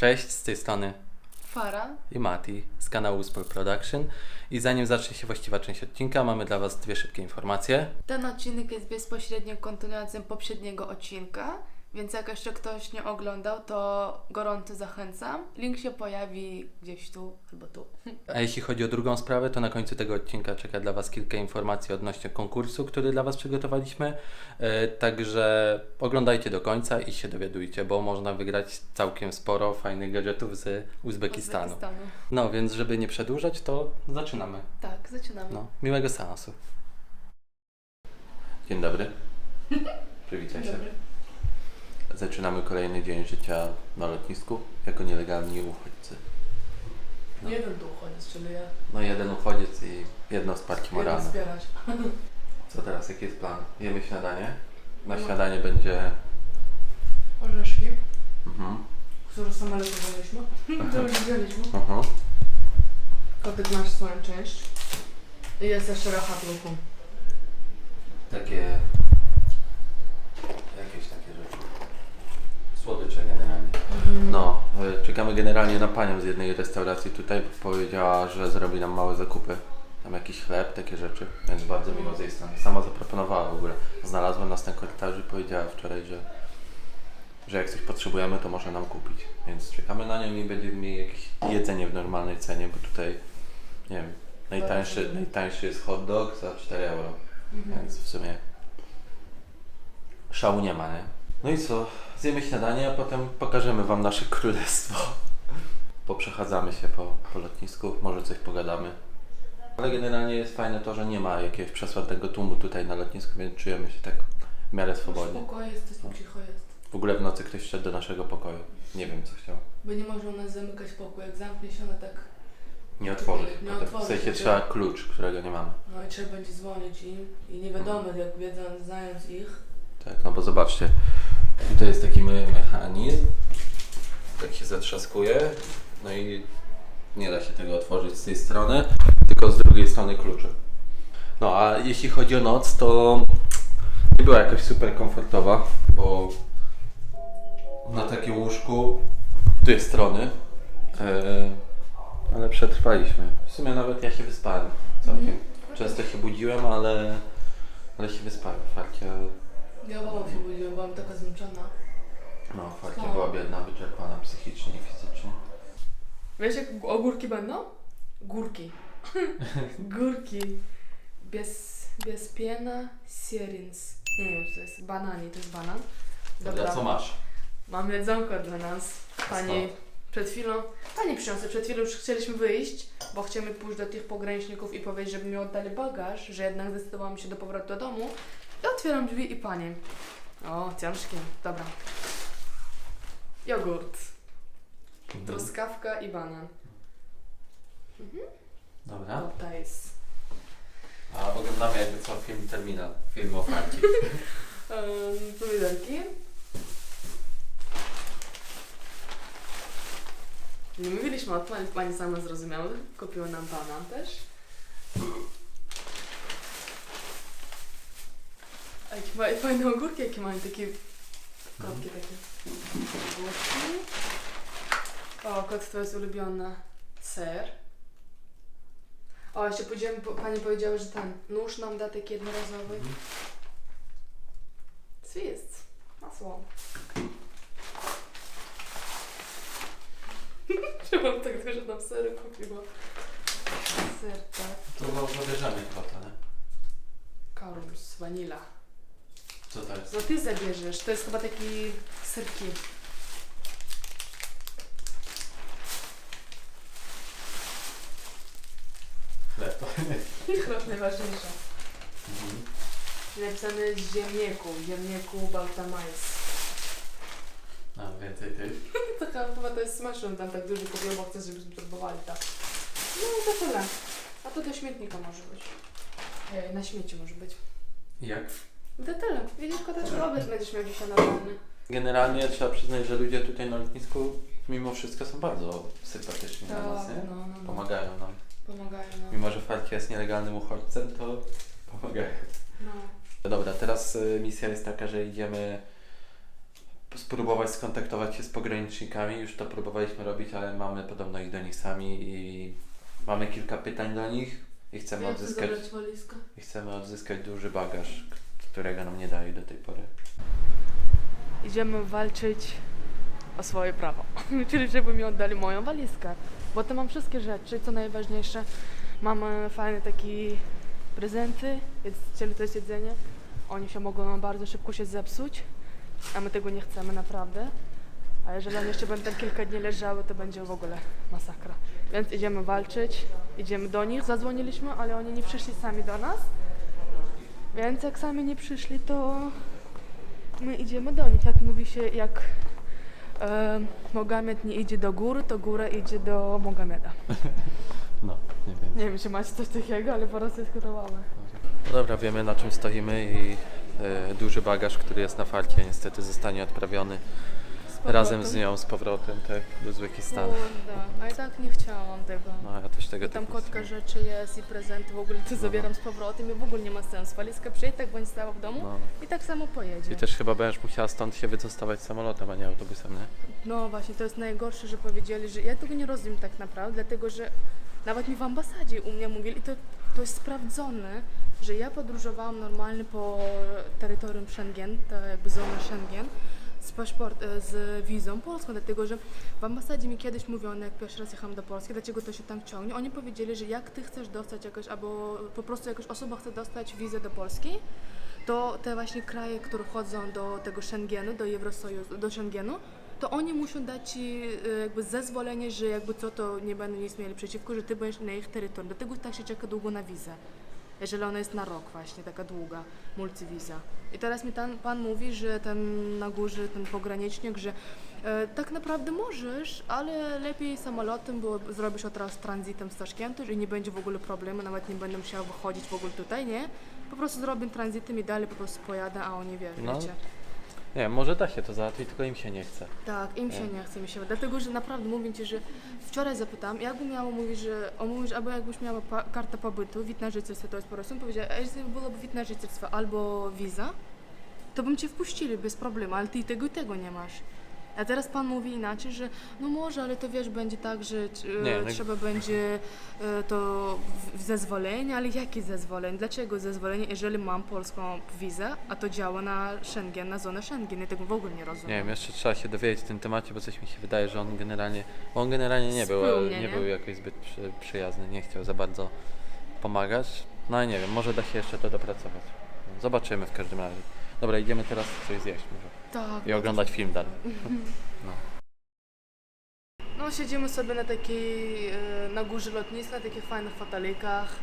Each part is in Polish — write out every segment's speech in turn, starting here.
Cześć, z tej strony Fara. i Mati z kanału Sport Production. I zanim zacznie się właściwa część odcinka, mamy dla Was dwie szybkie informacje. Ten odcinek jest bezpośrednią kontynuacją poprzedniego odcinka, więc jak jeszcze ktoś nie oglądał, to gorąco zachęcam. Link się pojawi gdzieś tu albo tu. A jeśli chodzi o drugą sprawę, to na końcu tego odcinka czeka dla Was kilka informacji odnośnie konkursu, który dla Was przygotowaliśmy. E, Także oglądajcie do końca i się dowiadujcie, bo można wygrać całkiem sporo fajnych gadżetów z Uzbekistanu. Uzbekistanu. No więc, żeby nie przedłużać, to zaczynamy. Tak, zaczynamy. No, miłego seansu. Dzień dobry. Przywitaj się. Zaczynamy kolejny dzień życia na lotnisku jako nielegalni uchodźcy. No. Jeden tu uchodźc, czyli ja. No jeden uchodźc i jedno wsparcie Jeden moralne. wspierać. Co teraz, jaki jest plan? Jemy śniadanie? Na No. śniadanie będzie... Orzeszki, Mhm. które samolotu wzięliśmy. To już wzięliśmy. Kotek masz swoją część. I jest jeszcze rachat ruchu. Takie... Jakieś takie rzeczy. Słodycze generalnie. No, y, czekamy generalnie na panią z jednej restauracji tutaj, bo powiedziała, że zrobi nam małe zakupy. Tam jakiś chleb, takie rzeczy, więc bardzo miło z jej strony. Sama zaproponowała w ogóle. Znalazłem nas na korytarzu i powiedziała wczoraj, że, że jak coś potrzebujemy, to może nam kupić. Więc czekamy na nią i będziemy mieli jakieś jedzenie w normalnej cenie, bo tutaj, nie wiem, najtańszy, najtańszy jest hot dog za 4 euro. Więc w sumie szału nie ma, nie? No i co? Zjemy śniadanie, a potem pokażemy Wam nasze królestwo. Poprzechadzamy się po, po lotnisku, może coś pogadamy. Ale generalnie jest fajne to, że nie ma jakiegoś przesłannego tłumu tutaj na lotnisku, więc czujemy się tak w miarę swobodnie. Spokojnie jest, to cicho jest. W ogóle w nocy ktoś wszedł do naszego pokoju. Nie wiem co chciał. Bo nie może u nas zamykać pokój. Jak zamknie się, ona tak. Nie otworzyć. Nie potem. otworzyć, w sensie tak. trzeba klucz, którego nie mamy. No i trzeba będzie dzwonić im. I nie wiadomo, jak wiedzą, znając ich. Tak, no bo zobaczcie, tutaj jest taki me- mechanizm, tak się zatrzaskuje, no i nie da się tego otworzyć z tej strony, tylko z drugiej strony kluczem. No a jeśli chodzi o noc, to nie była jakoś super komfortowa, bo na takim łóżku dwie strony, e, ale przetrwaliśmy. W sumie nawet ja się wyspałem całkiem. Często się budziłem, ale, ale się wyspałem. Farcia Ja babą się budziłam, byłam taka zmęczona. No, Co? była biedna, wyczerpana psychicznie i fizycznie. Wiesz jak ogórki będą? Górki. Górki. Bez, bez piena, sierins. Nie wiem, co to jest. Banani, to jest banan. Dobra, co masz? Mam jedzonko dla nas. Pani przed chwilą, pani przyniosła, przed chwilą już chcieliśmy wyjść, bo chcemy pójść do tych pograniczników i powiedzieć, żeby mi oddali bagaż, że jednak zdecydowałam się do powrotu do domu. I otwieram drzwi i pani. O, ciężkie. Dobra. Jogurt, truskawka i banan. Dobra. O, to jest. A oglądamy jakby co film Terminal, film o Farci. Um, pomidorki. Nie mówiliśmy o tym, ale pani sama zrozumiała. Kupiła nam banan też. Fajne ogórki, jakie mają takie kotki takie. Ogórki. O, kot to jest ulubiony ser. O, jeszcze po- pani powiedziała, że ten nóż nam da taki jednorazowy. Co jest? Masło. Czemu tak dużo nam sery kupiła? Ser, tak. To no, zabierzemy kota, nie? Karus, vanila. Co to jest? No ty zabierzesz, to jest chyba taki serki. Chleb. Chleb najważniejsze. Mhm. Napisane z ziemnieku, ziemnieku Baltamais. A, więcej tych? Taka chyba to jest smaczne, tam tak dużo bo chcę, żebyśmy próbowali tak. No i to tyle. A to do śmietnika może być. Ej, na śmieci może być. Jak? I to tyle. Widzisz, koteczek obiad będziesz miał dzisiaj normalny. Generalnie trzeba przyznać, że ludzie tutaj na lotnisku mimo wszystko są bardzo sympatyczni Tak, dla nas, nie? no, no, no. Pomagają nam. Pomagają nam. Mimo, że Farcia jest nielegalnym uchodźcem, to pomagają. No. Dobra, teraz y, misja jest taka, że idziemy spróbować skontaktować się z pogranicznikami. Już to próbowaliśmy robić, ale mamy podobno ich do nich sami i mamy kilka pytań do nich i chcemy chcę odzyskać, zabrać walizkę? i chcemy odzyskać duży bagaż, którego nam nie dali do tej pory. Idziemy walczyć o swoje prawo. Czyli żeby mi oddali moją walizkę. Bo tam mam wszystkie rzeczy, co najważniejsze. Mamy fajne takie prezenty, czyli to jest jedzenie. Oni się mogą bardzo szybko się zepsuć, a my tego nie chcemy naprawdę. A jeżeli one jeszcze będą kilka dni leżały, to będzie w ogóle masakra. Więc idziemy walczyć, idziemy do nich. Zadzwoniliśmy, ale oni nie przyszli sami do nas. Więc jak sami nie przyszli, to my idziemy do nich. Jak mówi się, jak e, Mogamed nie idzie do góry, to góra idzie do Mogameda. No, nie wiem. Nie wiem, czy macie coś takiego, ale po raz jest gotowane. No dobra, wiemy na czym stoimy i e, duży bagaż, który jest na farcie, niestety zostanie odprawiony razem z nią z powrotem tak, do Uzbekistanu. Kurde, a ja tak nie chciałam tego. No, ja też tego I tam kotka rzeczy jest i prezenty w ogóle to zabieram z powrotem i w ogóle nie ma sensu. Walizka przyjedzie, tak będzie stała w domu No. i tak samo pojedzie. I też chyba będziesz musiała stąd się wydostawać samolotem, a nie autobusem, nie? No właśnie, to jest najgorsze, że powiedzieli, że ja tego nie rozumiem tak naprawdę, dlatego że nawet mi w ambasadzie u mnie mówili i to, to jest sprawdzone, że ja podróżowałam normalnie po terytorium Schengen, to jakby zona Schengen, z paszport, e, z wizą polską, dlatego że w ambasadzie mi kiedyś mówiono, jak pierwszy raz jechałam do Polski, dlaczego to się tam ciągnie, oni powiedzieli, że jak ty chcesz dostać jakoś, albo po prostu jakaś osoba chce dostać wizę do Polski, to te właśnie kraje, które wchodzą do tego Schengenu, do Eurosojuszu, do Schengenu, to oni muszą dać ci e, jakby zezwolenie, że jakby co to nie będą nic mieli przeciwko, że ty będziesz na ich terytorium. Dlatego tak się czeka długo na wizę. Jeżeli ona jest na rok właśnie, taka długa, multiwiza. I teraz mi ten pan mówi, że ten na górze, ten pogranicznik, że e, tak naprawdę możesz, ale lepiej samolotem, bo zrobisz od razu tranzytem z Taszkentu i nie będzie w ogóle problemu, nawet nie będę musiała wychodzić w ogóle tutaj, nie? Po prostu zrobię tranzytem i dalej po prostu pojadę, a oni wiesz, No. wiecie. Nie, może da się to załatwić, tylko im się nie chce. Tak, im się nie chce, mi się Dlatego, że naprawdę mówię Ci, że wczoraj zapytałam, jakbym miała mówić, że omówisz, albo jakbyś miała pa, kartę pobytu, wid na życielstwo, to jest po prostu, powiedziała, e, a jeśli byłoby wid na życielstwo albo wiza, to bym Cię wpuścili bez problemu, ale Ty i tego i tego nie masz. A teraz pan mówi inaczej, że no może, ale to wiesz, będzie tak, że e, Nie, no- trzeba będzie e, to w- zezwolenie, ale jakie zezwolenie? Dlaczego zezwolenie, jeżeli mam polską wizę, a to działa na Schengen, na zonę Schengen? Ja tego w ogóle nie rozumiem. Nie wiem, jeszcze trzeba się dowiedzieć w tym temacie, bo coś mi się wydaje, że on generalnie, on generalnie nie był, nie nie? był jakoś zbyt przy, przyjazny, nie chciał za bardzo pomagać. No ale nie wiem, może da się jeszcze to dopracować. Zobaczymy w każdym razie. Dobra, idziemy teraz coś zjeść może. Tak. I oglądać film dalej. No. No, siedzimy sobie na takiej, e, na górze lotniska, na takich fajnych fotelikach.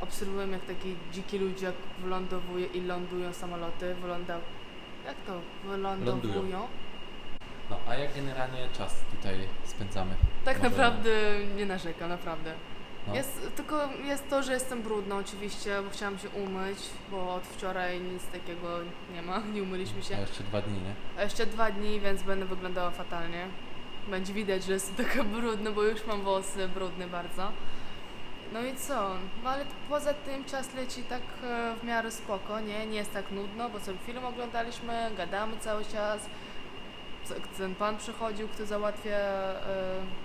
Obserwujemy, jak takie dziki ludzie jak wylądowują i lądują samoloty. Wyląda... Jak to? Wylądowują. Lądują. No, a jak generalnie czas tutaj spędzamy? Tak Może- naprawdę nie narzekam, naprawdę. No. Jest, tylko jest to, że jestem brudna oczywiście, bo chciałam się umyć, bo od wczoraj nic takiego nie ma, nie umyliśmy się. A jeszcze dwa dni, nie? A jeszcze dwa dni, więc będę wyglądała fatalnie. Będzie widać, że jestem taka brudna, bo już mam włosy brudne bardzo. No i co? No ale poza tym czas leci tak e, w miarę spoko, nie? Nie jest tak nudno, bo sobie film oglądaliśmy, gadamy cały czas. Ten pan przychodził, kto załatwia e,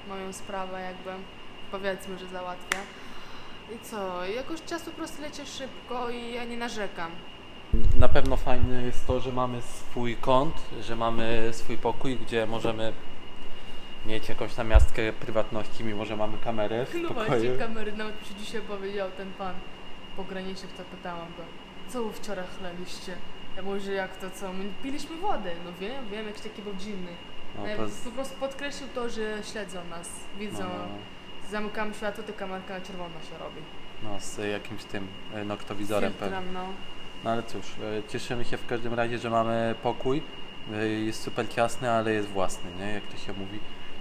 moją sprawę jakby. Powiedzmy, że załatwia. I co? Jakoś czas po prostu leci szybko i ja nie narzekam. Na pewno fajne jest to, że mamy swój kąt, że mamy swój pokój, gdzie możemy mieć jakąś namiastkę prywatności, mimo że mamy kamerę w No pokoju. właśnie, kamery, nawet mi się dzisiaj powiedział ten pan pogranicznik, pytałam go, co wy wczoraj chlaliście? Ja mówię, że jak to co, my piliśmy wodę, no wiem, wiem, jakiś taki był dziwny. No, No, ja po prostu podkreślił to, że śledzą nas, widzą, no, no, zamykamy światło, to kamerka na czerwono się robi. no, z jakimś tym e, noktowizorem pewnie. Filtrem, no. No ale cóż, e, cieszymy się w każdym razie, że mamy pokój. E, Jest super ciasny, ale jest własny, nie? Jak to się mówi.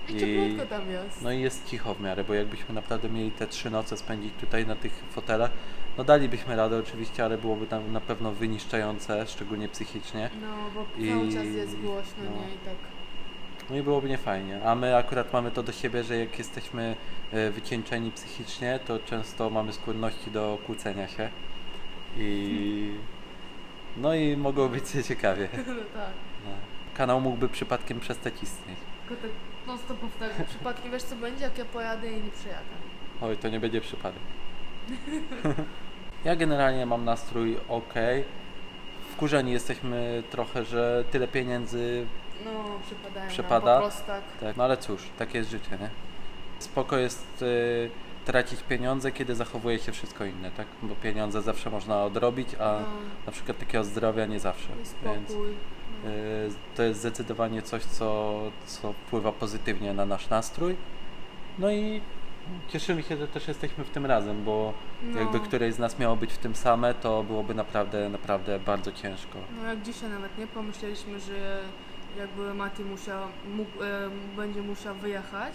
I cieplutko tam jest. No i jest cicho w miarę, bo jakbyśmy naprawdę mieli te trzy noce spędzić tutaj na tych fotelach, no dalibyśmy radę oczywiście, ale byłoby tam na pewno wyniszczające, szczególnie psychicznie. No, bo I- cały czas jest głośno, no. nie? I tak. No i byłoby niefajnie. A my akurat mamy to do siebie, że jak jesteśmy e, wycieńczeni psychicznie, to często mamy skłonności do kłócenia się. I no i mogło być ciekawie. no tak. No. kanał mógłby przypadkiem przestać istnieć. Tylko tak non stop powtarzam. Przypadkiem wiesz co będzie, jak ja pojadę i nie przyjadę. Oj, to nie będzie przypadek. ja generalnie mam nastrój ok. Wkurzeni jesteśmy trochę, że tyle pieniędzy No, przypadają Przypada? nam po prostu tak. Tak, no ale cóż, takie jest życie, nie? Spoko jest y, tracić pieniądze, kiedy zachowuje się wszystko inne, tak? Bo pieniądze zawsze można odrobić, a No, na przykład takiego zdrowia nie zawsze. Więc y, to jest zdecydowanie coś, co, co wpływa pozytywnie na nasz nastrój. No i cieszymy się, że też jesteśmy w tym razem, bo No. jakby któreś z nas miało być w tym same, to byłoby naprawdę, naprawdę bardzo ciężko. No jak dzisiaj nawet nie pomyśleliśmy, że jakby Mati musiał, mógł, e, będzie musiał wyjechać.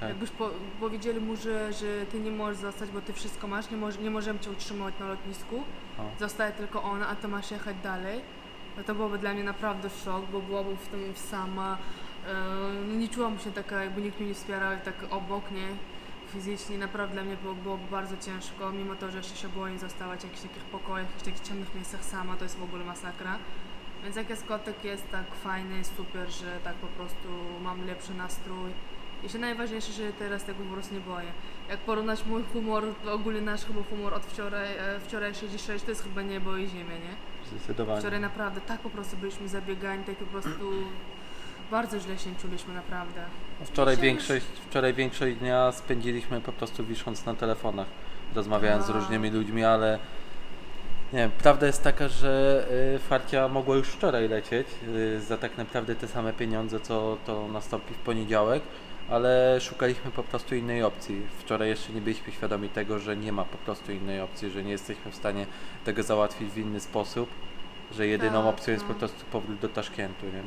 Tak. Jakbyś po, powiedzieli mu, że, że ty nie możesz zostać, bo ty wszystko masz, nie, moż, nie możemy cię utrzymać na lotnisku, O. zostaje tylko ona, a ty masz jechać dalej. No to byłoby dla mnie naprawdę szok, bo byłabym w tym sama. E, no nie czułam się taka, jakby nikt mnie nie wspierał tak obok, nie? Fizycznie naprawdę dla mnie było, byłoby bardzo ciężko, mimo to, że jeszcze się boję zostawać w jakichś takich pokojach, w jakichś takich ciemnych miejscach sama, to jest w ogóle masakra. Więc jak jest kotek, jest tak fajny, super, że tak po prostu mam lepszy nastrój. I się najważniejsze, że teraz tego po prostu nie boję. Jak porównać mój humor, ogólnie nasz chyba humor od wczoraj, e, wczorajszy dzisiejszy, to jest chyba niebo i ziemia, nie? Zdecydowanie. Wczoraj naprawdę tak po prostu byliśmy zabiegani, tak po prostu bardzo źle się czuliśmy naprawdę. Wczoraj większość, wczoraj większość dnia spędziliśmy po prostu wisząc na telefonach, rozmawiając z A. różnymi ludźmi, ale nie wiem, prawda jest taka, że y, Farcia mogła już wczoraj lecieć y, za tak naprawdę te same pieniądze, co to nastąpi w poniedziałek, ale szukaliśmy po prostu innej opcji. Wczoraj jeszcze nie byliśmy świadomi tego, że nie ma po prostu innej opcji, że nie jesteśmy w stanie tego załatwić w inny sposób, że jedyną Tak, opcją jest no. po prostu powrót do Taszkentu, nie?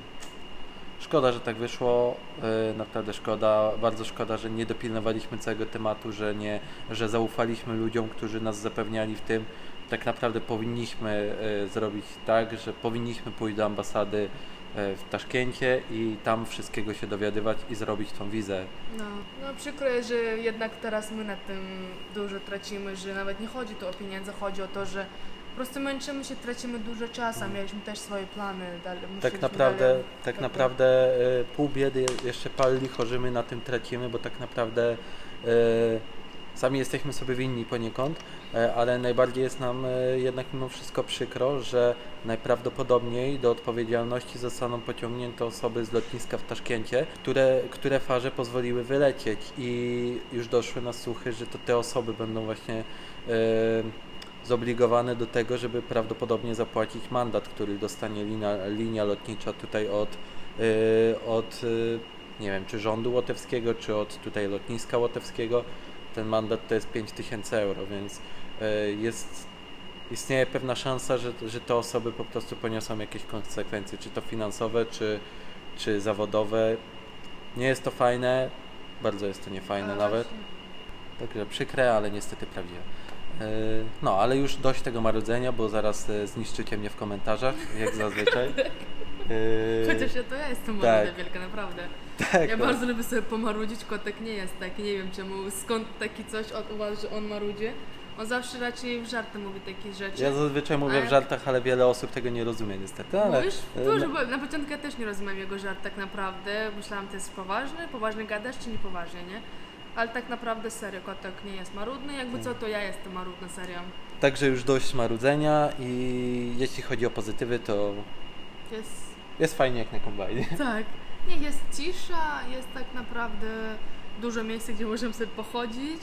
Szkoda, że tak wyszło, yy, naprawdę szkoda, bardzo szkoda, że nie dopilnowaliśmy całego tematu, że nie, że zaufaliśmy ludziom, którzy nas zapewniali w tym. Tak naprawdę powinniśmy yy, zrobić tak, że powinniśmy pójść do ambasady yy, w Taszkencie i tam wszystkiego się dowiadywać i zrobić tą wizę. No, no przykro jest, że jednak teraz my na tym dużo tracimy, że nawet nie chodzi tu o pieniądze, chodzi o to, że po prostu męczymy się, tracimy dużo czasu, a mieliśmy też swoje plany. Dalej, Tak naprawdę, dalej- tak naprawdę y, pół biedy jeszcze pal licho, my na tym tracimy, bo tak naprawdę y, sami jesteśmy sobie winni poniekąd, y, ale najbardziej jest nam y, jednak mimo wszystko przykro, że najprawdopodobniej do odpowiedzialności zostaną pociągnięte osoby z lotniska w Taszkencie, które, które farze pozwoliły wylecieć i już doszły na słuchy, że to te osoby będą właśnie y, zobligowane do tego, żeby prawdopodobnie zapłacić mandat, który dostanie linia, linia lotnicza tutaj od, y, od y, nie wiem, czy rządu łotewskiego, czy od tutaj lotniska łotewskiego. Ten mandat to jest 5000 euro, więc y, jest, istnieje pewna szansa, że, że te osoby po prostu poniosą jakieś konsekwencje, czy to finansowe, czy, czy zawodowe. Nie jest to fajne, bardzo jest to niefajne A, nawet. Także przykre, ale niestety prawdziwe. Yy, No, ale już dość tego marudzenia, bo zaraz e, zniszczycie mnie w komentarzach, jak zazwyczaj. Yy, Chociaż ja to ja jestem tak. wielka, naprawdę. tak, Ja no. bardzo lubię sobie pomarudzić, kotek nie jest taki, nie wiem czemu, skąd taki coś od uważa, że on marudzi. On zawsze raczej w żarty mówi takie rzeczy. Ja zazwyczaj mówię A w jak- żartach, ale wiele osób tego nie rozumie niestety, ale... Mówisz? e, Dużo, no, bo na początku ja też nie rozumiałem jego żart tak naprawdę. Myślałam, to jest poważny, poważny gadasz czy niepoważnie, nie? Ale tak naprawdę serio, kotek nie jest marudny, jakby co, to ja jestem marudna, serio. Także już dość marudzenia i jeśli chodzi o pozytywy, to Jest jest fajnie jak na kombajnie. Tak. Nie, jest cisza, jest tak naprawdę dużo miejsc, gdzie możemy sobie pochodzić.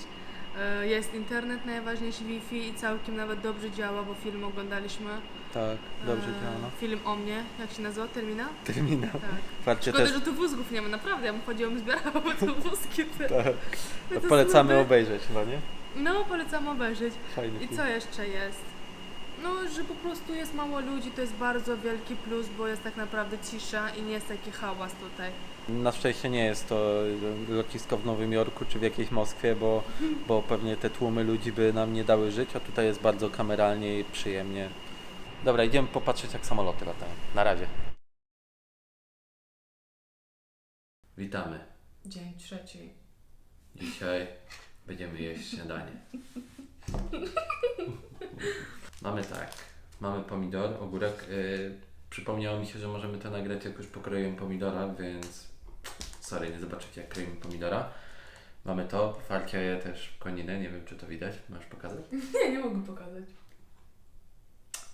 E, Jest internet najważniejszy, Wi-Fi i całkiem nawet dobrze działa, bo film oglądaliśmy. Tak, dobrze E, działa, no. Film o mnie, jak się nazywa? Terminal? Terminal. Tak. Szkoda, też... że tu wózgów nie ma, naprawdę. Ja bym chodziłam, zbierałam te wózki. Te. Tak. No to Polecamy obejrzeć chyba, nie? No, polecam obejrzeć. Fajny I film. co jeszcze jest? No, że po prostu jest mało ludzi, to jest bardzo wielki plus, bo jest tak naprawdę cisza i nie jest taki hałas tutaj. Na szczęście nie jest to lotnisko w Nowym Jorku czy w jakiejś Moskwie, bo, bo pewnie te tłumy ludzi by nam nie dały żyć, a tutaj jest bardzo kameralnie i przyjemnie. Dobra, idziemy popatrzeć jak samoloty latają. Na razie. Witamy. Dzień trzeci. Dzisiaj będziemy jeść śniadanie. Mamy tak. Mamy pomidor, ogórek. Yy, przypomniało mi się, że możemy to nagrać jak już pokroiłem pomidora, więc sorry, nie zobaczycie jak kroimy pomidora. Mamy to, Farkia je też koninę, nie wiem czy to widać, możesz pokazać? Nie, nie mogę pokazać.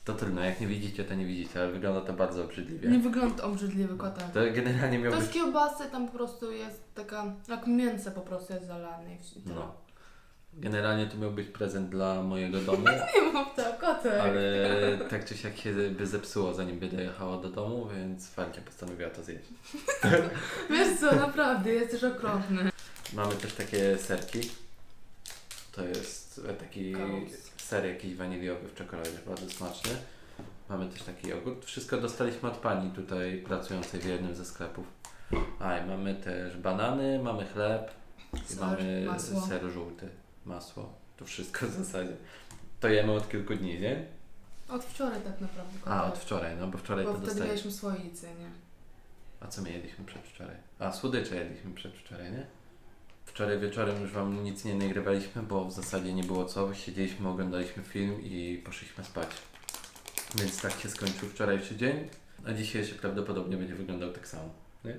To trudno, jak nie widzicie, to nie widzicie, ale wygląda to bardzo obrzydliwie. Nie wygląda obrzydliwy kotek. To generalnie miał To być... z kiełbasy tam po prostu jest taka, jak mięso po prostu jest zalane. i wsi- tyle. No. Generalnie to miał być prezent dla mojego domu, Nie mam tak, kotek. ale tak czy siak się by zepsuło zanim by dojechało do domu, więc Farkia postanowiła to zjeść. Wiesz co, naprawdę, jesteś okropny. Mamy też takie serki. To jest taki Kaus. ser jakiś waniliowy w czekoladzie, bardzo smaczny. Mamy też taki jogurt. Wszystko dostaliśmy od pani tutaj pracującej w jednym ze sklepów. A i mamy też banany, mamy chleb i Ser, mamy masło. ser żółty, masło. To wszystko w zasadzie. To jemy od kilku dni, nie? Od wczoraj tak naprawdę. A, od wczoraj, no bo wczoraj Bo to wtedy dostaliśmy. mieliśmy swoje jedzenie. A co my jedliśmy przedwczoraj? A, słodycze jedliśmy przedwczoraj, nie? Wczoraj wieczorem już Wam nic nie nagrywaliśmy, bo w zasadzie nie było co. Siedzieliśmy, oglądaliśmy film i poszliśmy spać. Więc tak się skończył wczorajszy dzień, a dzisiejszy prawdopodobnie będzie wyglądał tak samo, nie?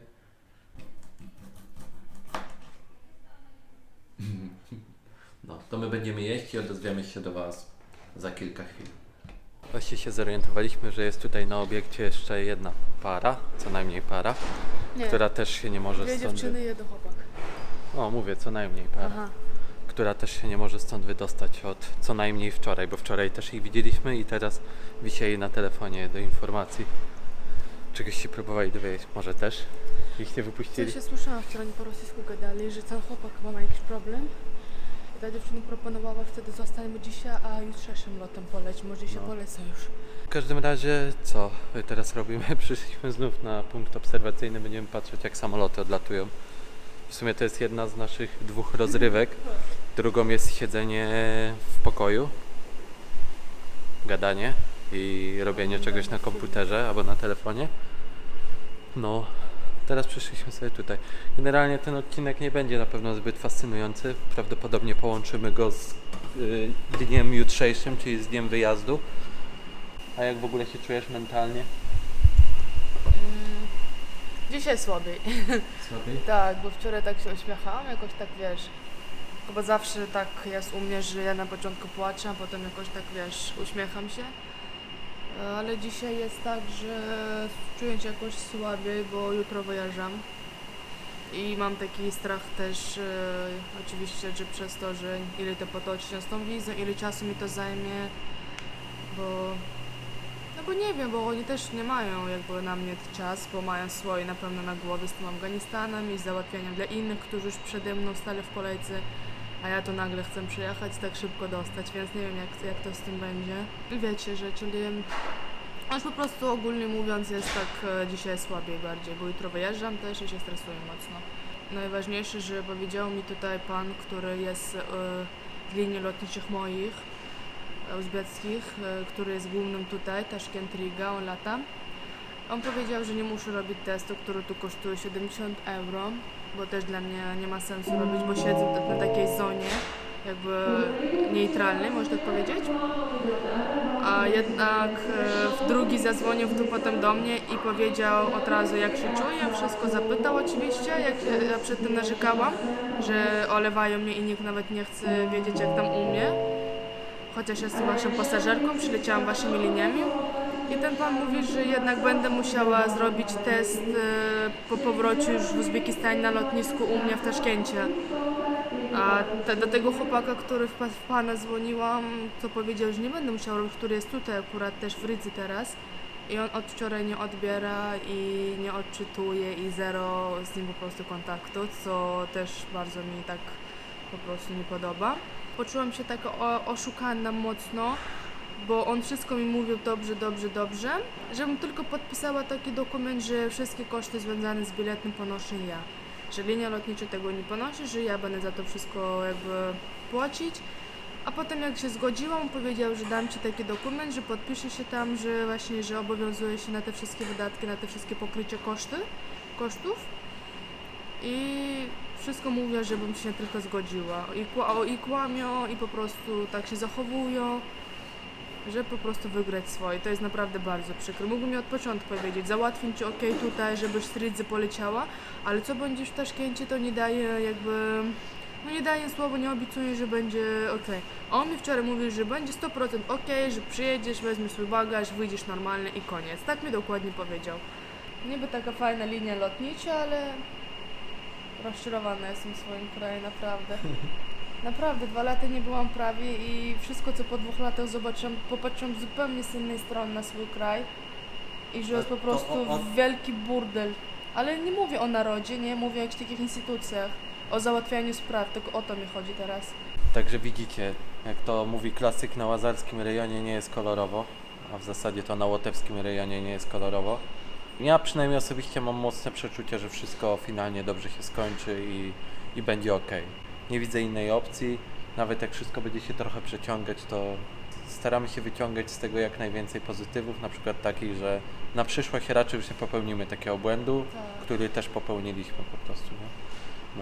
No, to my będziemy jeść i odezwiemy się do Was za kilka chwil. Właśnie się zorientowaliśmy, że jest tutaj na obiekcie jeszcze jedna para, co najmniej para, Nie, która też się nie może dwie stąd... dziewczyny i jeden chłopak. O, mówię, co najmniej para. Aha. Która też się nie może stąd wydostać od co najmniej wczoraj, bo wczoraj też ich widzieliśmy i teraz wisieli na telefonie do informacji. Czegoś się próbowali dowiedzieć, może też ich nie wypuścili. Coś się słyszałam wczoraj, oni po rosyjsku gadali, że ten chłopak ma jakiś problem. Ta dziewczyna proponowała wtedy zostańmy dzisiaj, a jutrzejszym lotem poleć. Może się No. polecę już. W każdym razie, co teraz robimy? Przyszliśmy znów na punkt obserwacyjny, będziemy patrzeć jak samoloty odlatują. W sumie to jest jedna z naszych dwóch rozrywek. Drugą jest siedzenie w pokoju, gadanie i robienie czegoś na komputerze albo na telefonie. No, teraz przyszliśmy sobie tutaj. Generalnie ten odcinek nie będzie na pewno zbyt fascynujący. Prawdopodobnie połączymy go z y, dniem jutrzejszym, czyli z dniem wyjazdu. A jak w ogóle się czujesz mentalnie? Mm, dzisiaj słabiej. Słabiej? Tak, bo wczoraj tak się uśmiechałam, jakoś tak wiesz. Chyba zawsze tak jest u mnie, że ja na początku płaczę, a potem jakoś tak wiesz, uśmiecham się. Ale dzisiaj jest tak, że czuję się jakoś słabiej, bo jutro wyjeżdżam. I mam taki strach też, e, oczywiście, że przez to, że ile to potoczy się z tą wizą, ile czasu mi to zajmie, bo no bo nie wiem, bo oni też nie mają jakby na mnie czas, bo mają swoje na pewno na głowie z tym Afganistanem i załatwianiem dla innych, którzy już przede mną stali w kolejce, a ja to nagle chcę przyjechać, tak szybko dostać, więc nie wiem jak, jak to z tym będzie. Wiecie, że czyli już po prostu ogólnie mówiąc jest tak e, dzisiaj słabiej bardziej, bo jutro wyjeżdżam też i się stresuję mocno. Najważniejsze, że powiedział mi tutaj pan, który jest e, z linii lotniczych moich, uzbeckich, e, który jest głównym tutaj, Tashkent Riga, on lata. On powiedział, że nie muszę robić testu, który tu kosztuje 70 euro, bo też dla mnie nie ma sensu robić, bo siedzę na takiej zonie jakby neutralnej, można tak powiedzieć. A jednak e, w drugi zadzwonił tu potem do mnie i powiedział od razu jak się czuję, wszystko zapytał oczywiście, jak ja przed tym narzekałam, że olewają mnie i nikt nawet nie chce wiedzieć jak tam u mnie chociaż jestem waszą pasażerką, przyleciałam waszymi liniami. I ten pan mówi, że jednak będę musiała zrobić test e, po powrocie już w Uzbekistanie na lotnisku u mnie w Taszkencie. A te, do tego chłopaka, który w, w pana dzwoniłam, to powiedział, że nie będę musiała robić, który jest tutaj akurat też w Rydzy teraz. I on od wczoraj nie odbiera i nie odczytuje i zero z nim po prostu kontaktu, co też bardzo mi tak po prostu nie podoba. Poczułam się tak oszukana mocno, bo on wszystko mi mówił dobrze, dobrze, dobrze, żebym tylko podpisała taki dokument, że wszystkie koszty związane z biletem ponoszę ja. Że linia lotnicza tego nie ponosi, że ja będę za to wszystko jakby płacić. A potem jak się zgodziłam, powiedział, że dam ci taki dokument, że podpiszę się tam, że właśnie, że obowiązuje się na te wszystkie wydatki, na te wszystkie pokrycie koszty, kosztów. I wszystko mówię, żebym się tylko zgodziła. I, i kłamią, i po prostu tak się zachowują. Żeby po prostu wygrać swoje. To jest naprawdę bardzo przykre. Mógłbym mi od początku powiedzieć, załatwię ci ok tutaj, żebyś Stridze poleciała, ale co będziesz w Taszkencie, to nie daje jakby... No nie daję słowa, nie obiecuję, że będzie ok. A on mi wczoraj mówił, że będzie 100% ok, że przyjedziesz, weźmiesz swój bagaż, wyjdziesz normalnie i koniec. Tak mi dokładnie powiedział. Niby taka fajna linia lotnicza, ale rozczarowana jestem swoim kraju, naprawdę. Naprawdę, dwa lata nie byłam prawie i wszystko, co po dwóch latach zobaczyłam, popatrzyłam zupełnie z innej strony na swój kraj i że jest po prostu o- o- wielki burdel. Ale nie mówię o narodzie, nie mówię o jakichś takich instytucjach, o załatwianiu spraw, tylko o to mi chodzi teraz. Także widzicie, jak to mówi klasyk, na łazarskim rejonie nie jest kolorowo, a w zasadzie to na łotewskim rejonie nie jest kolorowo. Ja przynajmniej osobiście mam mocne przeczucie, że wszystko finalnie dobrze się skończy i, i będzie ok. Nie widzę innej opcji, nawet jak wszystko będzie się trochę przeciągać, to staramy się wyciągać z tego jak najwięcej pozytywów, na przykład takich, że na przyszłość raczej już nie popełnimy takiego błędu, Tak. który też popełniliśmy po prostu. Nie?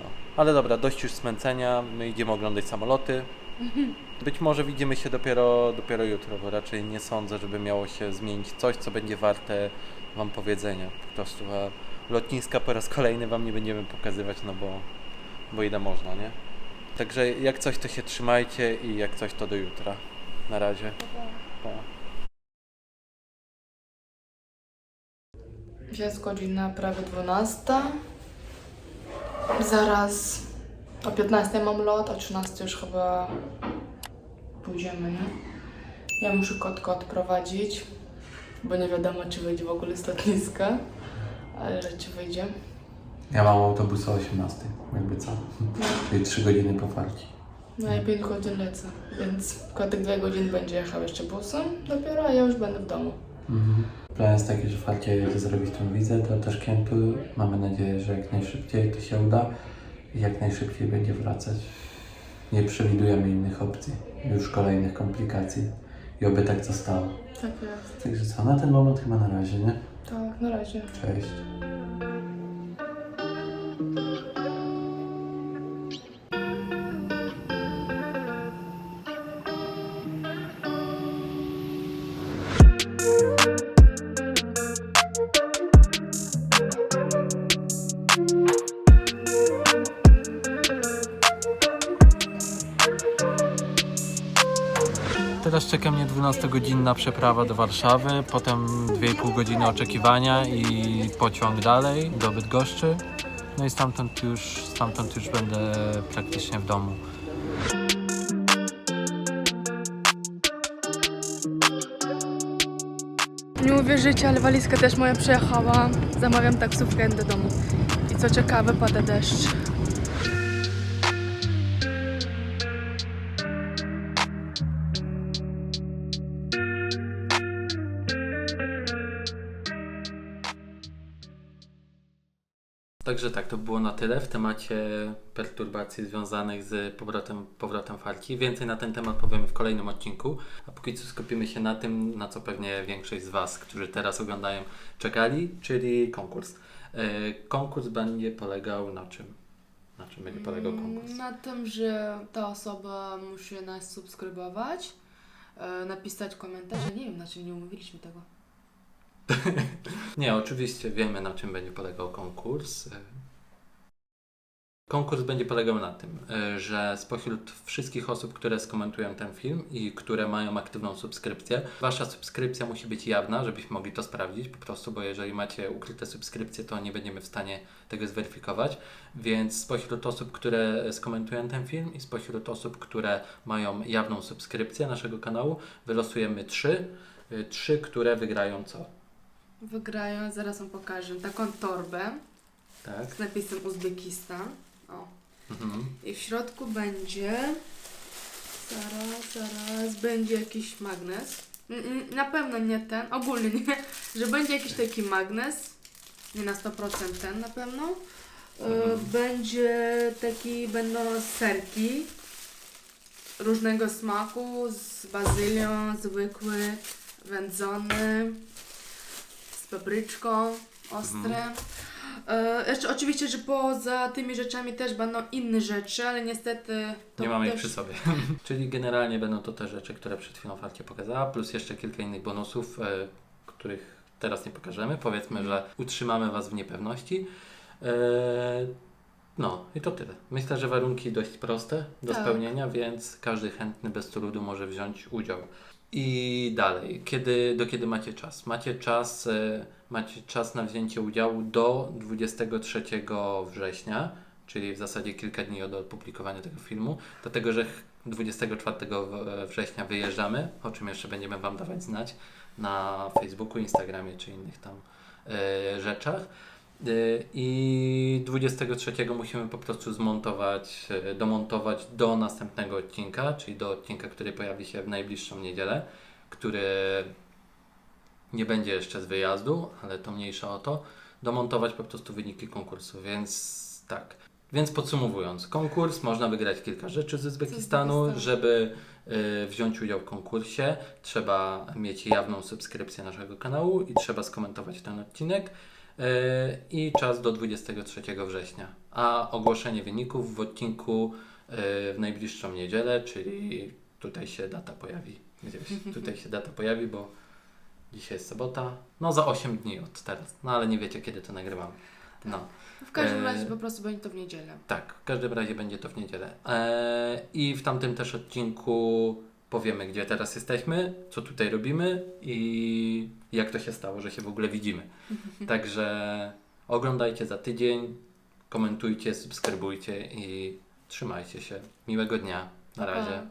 No. Ale dobra, dość już smęcenia, my idziemy oglądać samoloty. Być może widzimy się dopiero, dopiero jutro, bo raczej nie sądzę, żeby miało się zmienić coś, co będzie warte Wam powiedzenia. Po prostu a lotniska po raz kolejny Wam nie będziemy pokazywać, no bo, bo ile można, nie? Także jak coś, to się trzymajcie i jak coś, to do jutra. Na razie. Pa. Jest godzina prawie 12. Zaraz o 15 mam lot, o 13 już chyba pójdziemy, nie? Ja muszę kotkę odprowadzić, bo nie wiadomo, czy wyjdzie w ogóle z lotniska, ale czy wyjdzie. Ja mam autobus o 18, jakby co? Czyli 3 godziny po farci. No i 5 godzin lecę, więc kotek 2 godziny będzie jechał jeszcze busem dopiero, a ja już będę w domu. Mhm. Plan jest taki, że Farcie jedzie zrobić tą wizę do Taszkentu. Mamy nadzieję, że jak najszybciej to się uda i jak najszybciej będzie wracać. Nie przewidujemy innych opcji, już kolejnych komplikacji i oby tak zostało. Tak jest. Także co, na ten moment chyba na razie, nie? Tak, na razie. Cześć. Teraz czeka mnie 12-godzinna przeprawa do Warszawy, potem 2,5 godziny oczekiwania i pociąg dalej do Bydgoszczy. No i stamtąd już, stamtąd już będę praktycznie w domu. Nie uwierzycie, ale walizka też moja przyjechała. Zamawiam taksówkę do domu. I co ciekawe, pada deszcz. Także tak, to było na tyle w temacie perturbacji związanych z powrotem, powrotem Farci. Więcej na ten temat powiemy w kolejnym odcinku, a póki co skupimy się na tym, na co pewnie większość z Was, którzy teraz oglądają, czekali, czyli konkurs. E, konkurs będzie polegał na czym? Na czym będzie polegał konkurs? Na tym, że ta osoba musi nas subskrybować, e, napisać komentarze. Nie wiem, na czym nie umówiliśmy tego. Nie, oczywiście wiemy na czym będzie polegał konkurs. Konkurs będzie polegał na tym, e, że spośród wszystkich osób, które skomentują ten film i które mają aktywną subskrypcję, wasza subskrypcja musi być jawna, żebyśmy mogli to sprawdzić po prostu, bo jeżeli macie ukryte subskrypcje, to nie będziemy w stanie tego zweryfikować. Więc spośród osób, które skomentują ten film i spośród osób, które mają jawną subskrypcję naszego kanału, wylosujemy trzy. E, Trzy, które wygrają co? Wygrają, zaraz wam pokażę, taką torbę Tak. z napisem Uzbekistan. O. Mhm. I w środku będzie. Zaraz, zaraz. Będzie jakiś magnes. N- n- Na pewno nie ten, ogólnie nie, że będzie jakiś taki magnes. Nie na 100% ten na pewno. E, Mhm. Będzie taki, będą serki różnego smaku z bazylią, zwykły, wędzony, papryczką, ostre. E, jeszcze oczywiście, że poza tymi rzeczami też będą inne rzeczy, ale niestety to Nie mamy ich też... przy sobie. Czyli generalnie będą to te rzeczy, które przed chwilą Farcie pokazała, plus jeszcze kilka innych bonusów, e, których teraz nie pokażemy. Powiedzmy, że utrzymamy Was w niepewności. E, no i to tyle. Myślę, że warunki dość proste do Tak. spełnienia, więc każdy chętny bez trudu może wziąć udział. I dalej, kiedy, do kiedy macie czas? Macie czas, e, macie czas na wzięcie udziału do 23 września, czyli w zasadzie kilka dni od opublikowania tego filmu, dlatego że ch- 24 w- września wyjeżdżamy, o czym jeszcze będziemy Wam dawać znać na Facebooku, Instagramie czy innych tam e, rzeczach. E, I 23 musimy po prostu zmontować, e, domontować do następnego odcinka, czyli do odcinka, który pojawi się w najbliższą niedzielę, który nie będzie jeszcze z wyjazdu, ale to mniejsza o to, domontować po prostu wyniki konkursu, więc tak. Więc podsumowując, konkurs można wygrać kilka rzeczy z Uzbekistanu, Uzbekistanu. żeby y, wziąć udział w konkursie, trzeba mieć jawną subskrypcję naszego kanału i trzeba skomentować ten odcinek. Y, I czas do 23 września. A ogłoszenie wyników w odcinku y, w najbliższą niedzielę, czyli tutaj się data pojawi. Gdzieś tutaj się data pojawi, bo dzisiaj jest sobota. No za 8 dni od teraz. No ale nie wiecie kiedy to nagrywamy. No. W każdym E, razie po prostu będzie to w niedzielę. Tak, w każdym razie będzie to w niedzielę. I w tamtym też odcinku powiemy, gdzie teraz jesteśmy, co tutaj robimy i jak to się stało, że się w ogóle widzimy. Także oglądajcie za tydzień, komentujcie, subskrybujcie i trzymajcie się. Miłego dnia. Na razie.